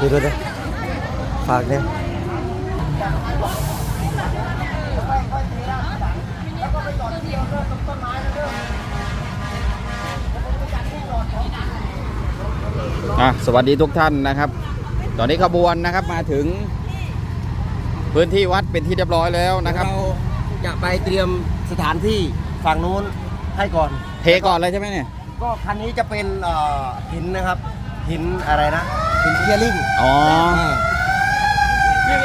ดูดูดูฝากเนี่ยอะสวัสดีทุกท่านนะครับ ตอนนี้ขบวนนะครับมาถึง พื้นที่วัดเป็นที่เรียบร้อยแล้วนะครับ เราจะไปเตรียมสถานที่ฝั่งนู้นให้ก่อน เทก่อนเลยใช่ไหมเนี่ย ก็คันนี้จะเป็นเอ่อหินนะครับหินอะไรนะ หินเทียริ่งอ๋อา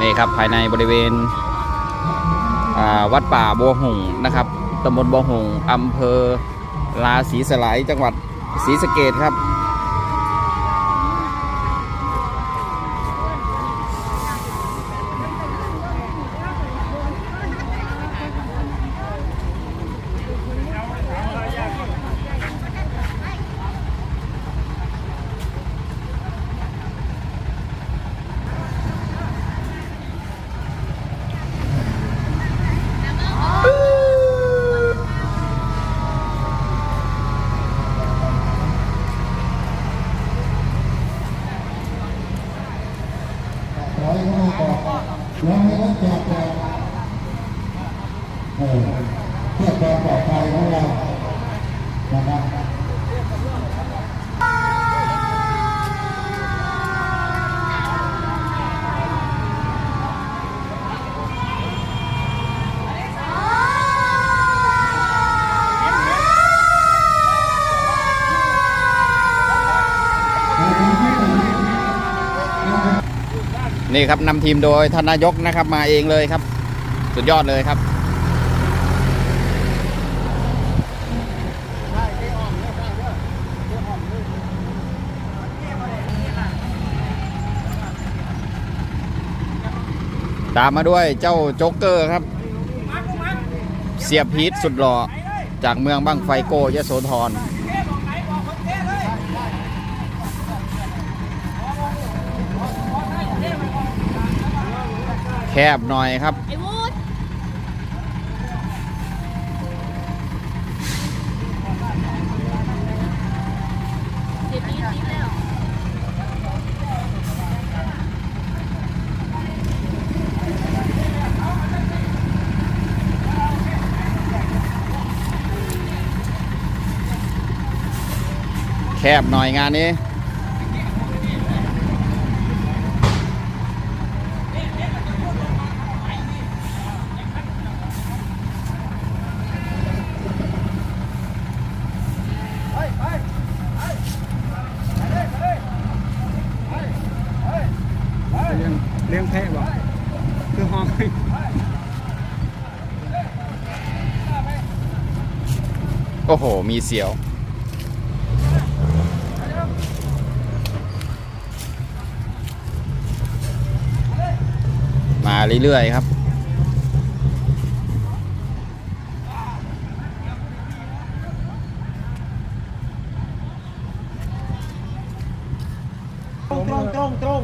นี่ครับภายในบริเวณอ่าวัดป่าบัวหงส์นะครับตำบลบัวหงส์อำเภอลาศรีสลายจังหวัดศรีสะเกดครับ บอกร้อยให้รถจอดก่อนเออเพื่อความปลอดภัยของเรานะครับ นี่ครับนำทีมโดยทนายกนะครับมาเองเลยครับ สุดยอดเลยครับตามมาด้วยเจ้าโจ๊กเกอร์ครับ เสียบพีทสุดหล่อจากเมืองบ้างไฟโกยโสธร บหน่อยครับ ไอ้วูดเดี๋ยวนี้นี้แล้วแคบหน่อยงานนี้ เลี้ยงแพะบ่คือห้องโอ้โห มีเสียว มาเรื่อยๆครับ ตรงตรงตรงตรง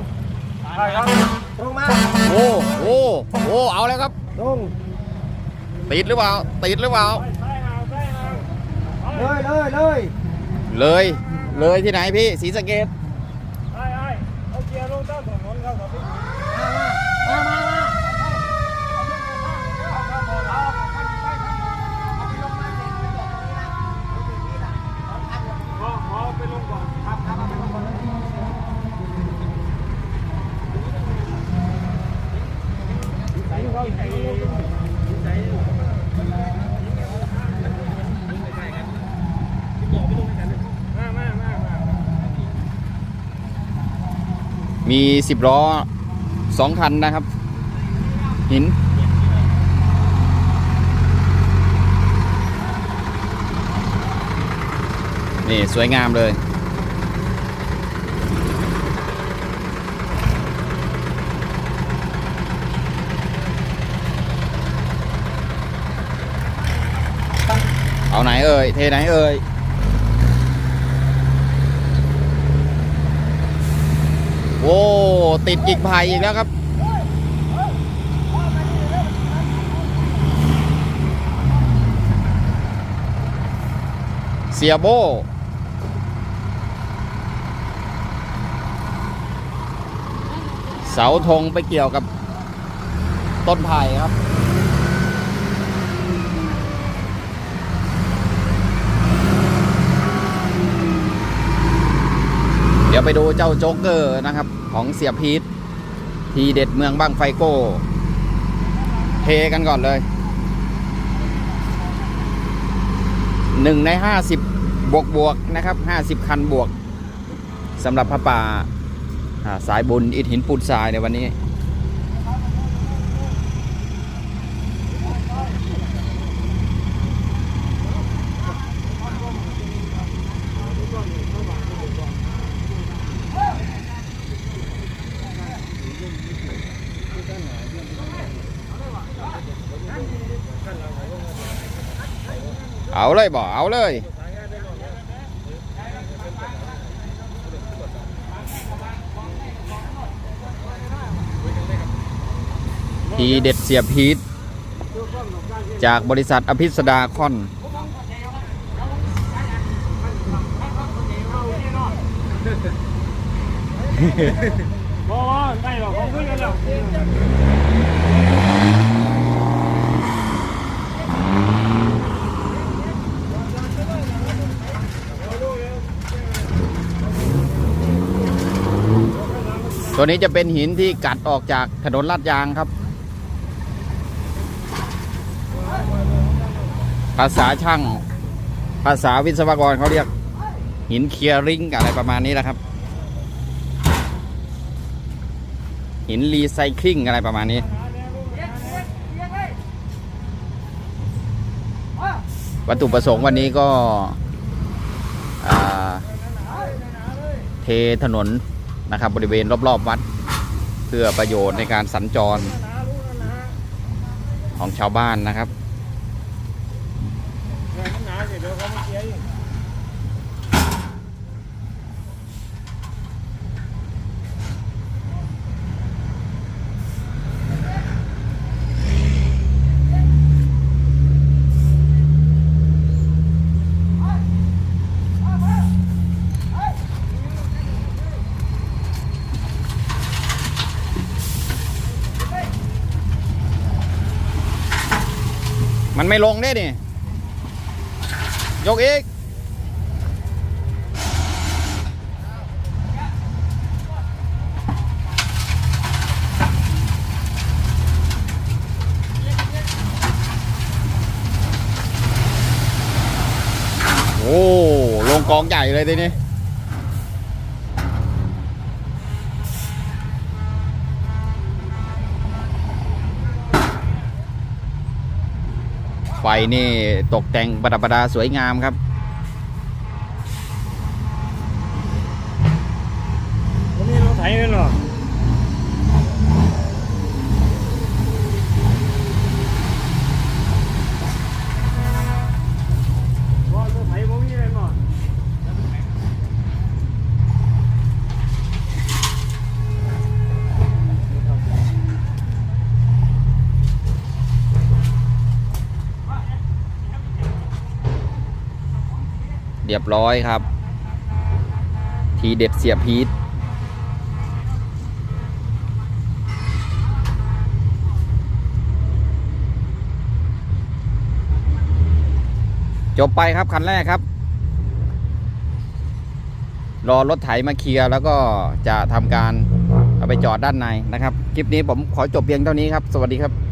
ตรงมา โอ้โอ้โอ้เอาแล้วครับตรงติดหรือเปล่าติดหรือเปล่า เลยเลยเลยเลยเลยที่ไหนพี่ศรีสะเกด มามามา มีสิบล้อสองคันนะครับ หิน นี่ สวยงามเลยเอาไหนเอ่ย เทไหนเอ่ย โอ้ติดกิ่งไผ่อีกแล้วครับ เสียโบเสาธงไปเกี่ยวกับต้นไผ่ครับ ดี๋ยวไปดูเจ้าโจ๊กเกอร์นะครับของเสียพีททีเด็ดเมืองบ้างไฟโก้เทกันก่อนเลยหนึ่งในห้าสิบบวกบวกนะครับห้าสิบคันบวกสำหรับพระป่าอ่าสายบุญอิฐหินปูนทรายในวันนี้ เอาเลยบ่เอาเลย ทีเด็ดเสียพีทจากบริษัทอภิสดาคอน บ่ว่าได้หรอกเขาคุยกันแล้ว ตัวนี้จะเป็นหินที่กัดออกจากถนนลาดยางครับ ภาษาช่าง ภาษาวิศวกรเขาเรียก หินเคลียร์ริงอะไรประมาณนี้แหละครับ หินรีไซคลิงอะไรประมาณนี้วัตถุประสงค์วันนี้ก็เทถนน นะครับ บริเวณรอบๆวัด เพื่อประโยชน์ในการสัญจรของชาวบ้านนะครับ มันหนาสิเดี๋ยวเขามาเคลียร์อีกมันไม่ลงได้นี่ ยกอีก โอ้ ลงกองใหญ่เลยทีนี้ ฟนี่ตกแต่งประดับประดาสวยงามครับ รียบร้อยครับ ทีเด็ดเสียพีทจบไปครับคันแรกครับ รอรถไถมาเคลียร์แล้วก็จะทำการเอาไปจอดด้านในนะครับ คลิปนี้ผมขอจบเพียงเท่านี้ครับ สวัสดีครับ